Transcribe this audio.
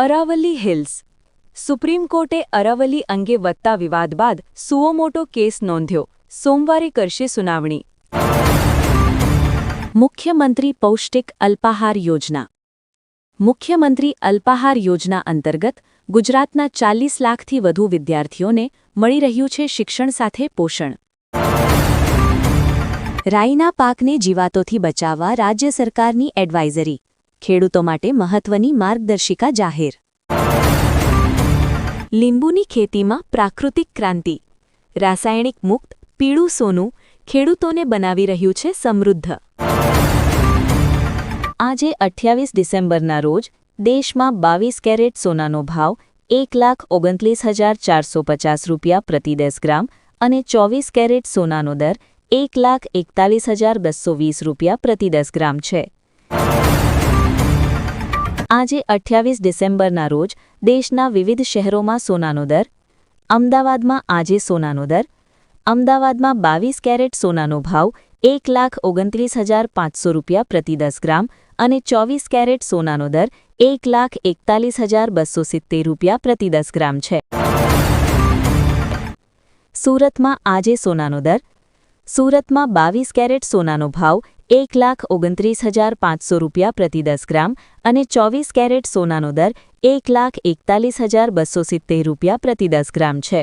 Aravalli hills. Supreme કોર્ટે અરાવલી અંગે વધતા વિવાદ બાદ સુઓમોટો કેસ નોંધ્યો. સોમવારે કરશે સુનાવણી. મુખ્યમંત્રી પૌષ્ટિક અલ્પાહાર યોજના. મુખ્યમંત્રી અલ્પાહાર યોજના અંતર્ગત ગુજરાતના ચાલીસ લાખથી વધુ વિદ્યાર્થીઓને મળી રહ્યું છે શિક્ષણ સાથે પોષણ. રાઈના પાકને જીવાતોથી બચાવવા રાજ્ય સરકારની એડવાઇઝરી. ખેડૂતો માટે મહત્વની માર્ગદર્શિકા જાહેર. લીંબુની ખેતીમાં પ્રાકૃતિક ક્રાંતિ. રાસાયણિક મુક્ત, પીળું સોનું ખેડૂતોને બનાવી રહ્યું છે સમૃદ્ધ. આજે અઠ્યાવીસ ડિસેમ્બરના રોજ દેશમાં બાવીસ કેરેટ સોનાનો ભાવ એક લાખ ઓગણત્રીસ હજાર ચારસો પચાસ રૂપિયા પ્રતિ દસ ગ્રામ અને ચોવીસ કેરેટ સોનાનો દર એક લાખ એકતાલીસ હજાર બસો વીસ રૂપિયા પ્રતિ દસ ગ્રામ છે. આજે અઠ્યાવીસ ડિસેમ્બરના રોજ દેશના વિવિધ શહેરોમાં સોનાનો દર, અમદાવાદમાં આજે સોનાનો દર, અમદાવાદમાં બાવીસ કેરેટ સોનાનો ભાવ એક લાખ ઓગણત્રીસ હજાર પાંચસો રૂપિયા પ્રતિ દસ ગ્રામ અને ચોવીસ કેરેટ સોનાનો દર એક લાખ એકતાલીસ હજાર બસો સિત્તેર રૂપિયા પ્રતિ દસ ગ્રામ છે. સુરતમાં આજે સોનાનો દર, સુરતમાં બાવીસ કેરેટ સોનાનો ભાવ એક લાખ ઓગણત્રીસ હજાર પાંચસો રૂપિયા પ્રતિ દસ ગ્રામ અને ચોવીસ કેરેટ સોનાનો દર એક લાખ એકતાલીસ હજાર બસો સિત્તેર રૂપિયા પ્રતિ દસ ગ્રામ છે.